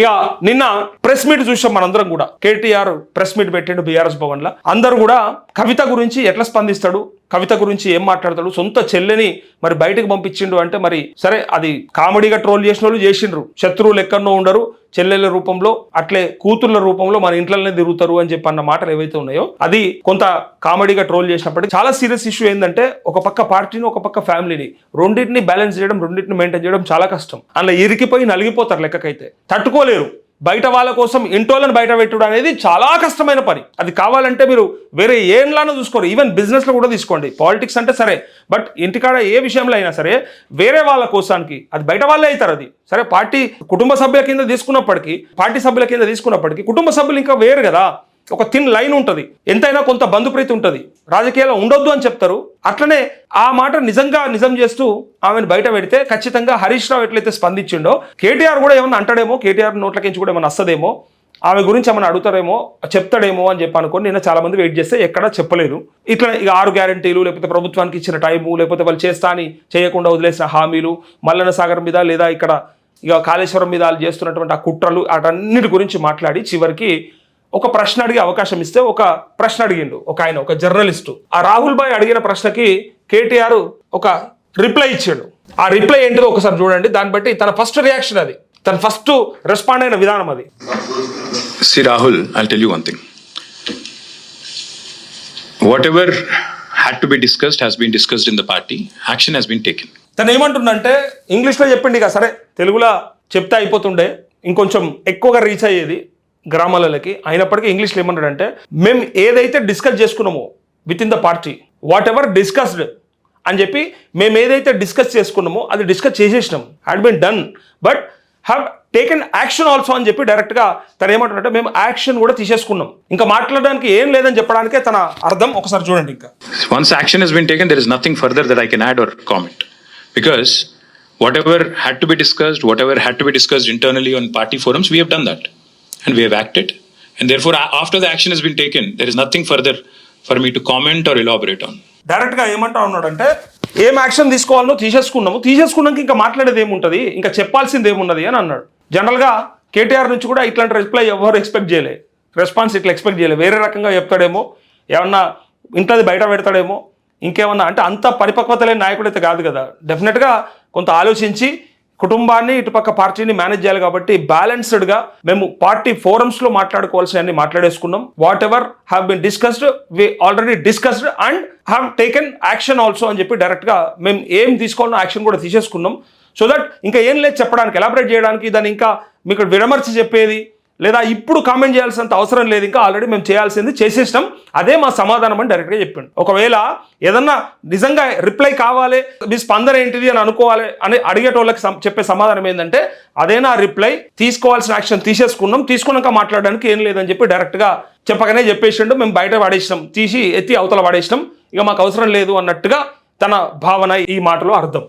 ఇక నిన్న press meet చూసాం మనందరం కూడా. కేటీఆర్ ప్రెస్ మీట్ పెట్టిండు బీఆర్ఎస్ భవన్లో అందరూ కూడా కవిత గురించి ఎట్లా స్పందిస్తాడు? కవిత గురించి ఏం మాట్లాడతాడు? సొంత చెల్లెని మరి బయటకు పంపించిండు అంటే మరి సరే అది కామెడీగా ట్రోల్ చేసిన వాళ్ళు చేసిండ్రు. శత్రువులు ఎక్కడో ఉండరు. చెల్లెల రూపంలో అట్లే కూతుర్ల రూపంలో మన ఇంట్లోనే తిరుగుతారు అని చెప్పి అన్న మాటలు ఏవైతే ఉన్నాయో అది కొంత కామెడీగా ట్రోల్ చేసినప్పటికీ చాలా సీరియస్ ఇష్యూ ఏంటంటే ఒక పక్క పార్టీని ఒక పక్క ఫ్యామిలీని రెండింటిని బ్యాలెన్స్ చేయడం రెండింటిని మెయింటైన్ చేయడం చాలా కష్టం. అందులో ఇరికిపోయి నలిగిపోతారు లెక్కకైతే. తట్టుకోలేరు. బయట వాళ్ళ కోసం ఇంటోళ్ళని బయట పెట్టడం అనేది చాలా కష్టమైన పని. అది కావాలంటే మీరు వేరే ఏంలానో చూసుకోరు. ఈవెన్ బిజినెస్లో కూడా తీసుకోండి. పాలిటిక్స్ అంటే సరే బట్ ఇంటికాడ ఏ విషయంలో అయినా సరే వేరే వాళ్ళ కోసానికి అది బయట వాళ్ళే అవుతారు అది. సరే పార్టీ కుటుంబ సభ్యుల కింద తీసుకున్నప్పటికీ పార్టీ సభ్యుల కింద తీసుకున్నప్పటికీ కుటుంబ సభ్యులు ఇంకా వేరు కదా. ఒక థిన్ లైన్ ఉంటుంది. ఎంతైనా కొంత బంధుప్రీతి ఉంటుంది. రాజకీయాల్లో ఉండొద్దు అని చెప్తారు. అట్లనే ఆ మాట నిజంగా నిజం చేస్తూ ఆమెను బయట పెడితే ఖచ్చితంగా హరీష్ రావు ఎట్లయితే స్పందించిండో కేటీఆర్ కూడా ఏమన్నా అంటాడేమో కేటీఆర్ నోట్లకించి కూడా ఏమైనా వస్తుందేమో ఆమె గురించి ఏమైనా అడుగుతారేమో చెప్తాడేమో అని చెప్పి అనుకోని నిన్న చాలా మంది వెయిట్ చేస్తే ఎక్కడా చెప్పలేదు. ఇట్లా ఇక ఆరు గ్యారంటీలు లేకపోతే ప్రభుత్వానికి ఇచ్చిన టైము లేకపోతే వాళ్ళు చేస్తా అని చేయకుండా వదిలేసిన హామీలు మల్లన సాగర్ మీద లేదా ఇక్కడ ఇక కాళేశ్వరం మీద వాళ్ళు చేస్తున్నటువంటి ఆ కుట్రలు వాటన్నిటి గురించి మాట్లాడి చివరికి ఒక ప్రశ్న అడిగే అవకాశం ఇస్తే ఒక ప్రశ్న అడిగిండు ఒక ఆయన ఒక జర్నలిస్టు ఆ రాహుల్ భాయ్ అడిగిన ప్రశ్నకి కేటీఆర్ ఒక రిప్లై ఇచ్చాడు ఆ రిప్లై ఏంటిదో ఒకసారి చూడండి దాన్ని బట్టి తన ఫస్ట్ రియాక్షన్ అది తన ఫస్ట్ రెస్పాండ్ అయిన విధానం అది See, Rahul, I'll tell you one thing. Whatever had to be discussed has been discussed in the party. Action has been taken. తను ఏమంటుండంటే ఇంగ్లీష్లో చెప్పిండి ఇక సరే తెలుగులో చెప్తే అయిపోతుండే ఇంకొంచెం ఎక్కువగా రీచ్ అయ్యేది గ్రామాలకి అయినప్పటికీ ఇంగ్లీష్లో ఏమన్నాడంటే మేము ఏదైతే డిస్కస్ చేసుకున్నామో with in the party whatever discussed అని చెప్పి మేము ఏదైతే డిస్కస్ చేసుకున్నామో అది discuss చేసేసినాం had been done but have taken action also అని చెప్పి డైరెక్ట్గా తను ఏమంటాడంటే మేము యాక్షన్ కూడా తీసేసుకున్నాం. ఇంకా మాట్లాడడానికి ఏం లేదని చెప్పడానికే తన అర్థం ఒకసారి చూడండి ఇంకా. Once action has been taken, there nothing further further that I can comment because whatever whatever had to be discussed, whatever had to be discussed internally on party forums, we have done that And we have acted. And therefore, after the action has been taken, there is nothing further for me to comment or elaborate on. డైరెక్ట్గా ఏమంటా ఉన్నాడంటే ఏం action తీసుకోవాలనో తీసేసుకున్నాము తీసేసుకున్నాక ఇంకా మాట్లాడేది ఏముంటుంది? ఇంకా చెప్పాల్సింది ఏమున్నది? అని అన్నాడు. జనరల్గా కేటీఆర్ నుంచి కూడా ఇట్లాంటి రిప్లై ఎవరు ఎక్స్పెక్ట్ చేయలే. రెస్పాన్స్ ఇట్లా ఎక్స్పెక్ట్ చేయలే. వేరే రకంగా చెప్తాడేమో ఏమన్నా ఇంట్లోది బయట పెడతాడేమో ఇంకేమన్నా అంటే అంత పరిపక్వత లేని నాయకుడు అయితే కాదు. కదా డెఫినెట్గా కొంత ఆలోచించి కుటుంబాన్ని ఇటుపక్క పార్టీని మేనేజ్ చేయాలి కాబట్టి బ్యాలెన్స్డ్గా మేము పార్టీ ఫోరమ్స్లో మాట్లాడుకోవాల్సినవన్నీ మాట్లాడేసుకున్నాం. Whatever have been discussed we already discussed and have taken action also అని చెప్పి డైరెక్ట్గా మేము ఏం తీసుకోవాలన్న యాక్షన్ కూడా తీసేసుకున్నాం. సో దట్ ఇంకా ఏం లేదు చెప్పడానికి ఎలాబరేట్ చేయడానికి దాన్ని ఇంకా మీకు విడమర్చి చెప్పేది లేదా ఇప్పుడు కామెంట్ చేయాల్సినంత అవసరం లేదు ఇంకా ఆల్రెడీ మేము చేయాల్సింది చేసేసినాం. అదే మా సమాధానం అని డైరెక్ట్గా చెప్పాడు. ఒకవేళ ఏదన్నా నిజంగా రిప్లై కావాలి మీ స్పందన ఏంటిది అని అనుకోవాలి అని అడిగేటోళ్ళకి చెప్పే సమాధానం ఏంటంటే అదే నా రిప్లై తీసుకోవాల్సిన యాక్షన్ తీసేసుకున్నాం తీసుకున్నాక మాట్లాడడానికి ఏం లేదని చెప్పి డైరెక్ట్గా చెప్పగానే చెప్పేసిండు. మేము బయట పడేసినాం తీసి ఎత్తి అవతల పడేసినాం. ఇక మాకు అవసరం లేదు అన్నట్టుగా తన భావన ఈ మాటలో అర్థం.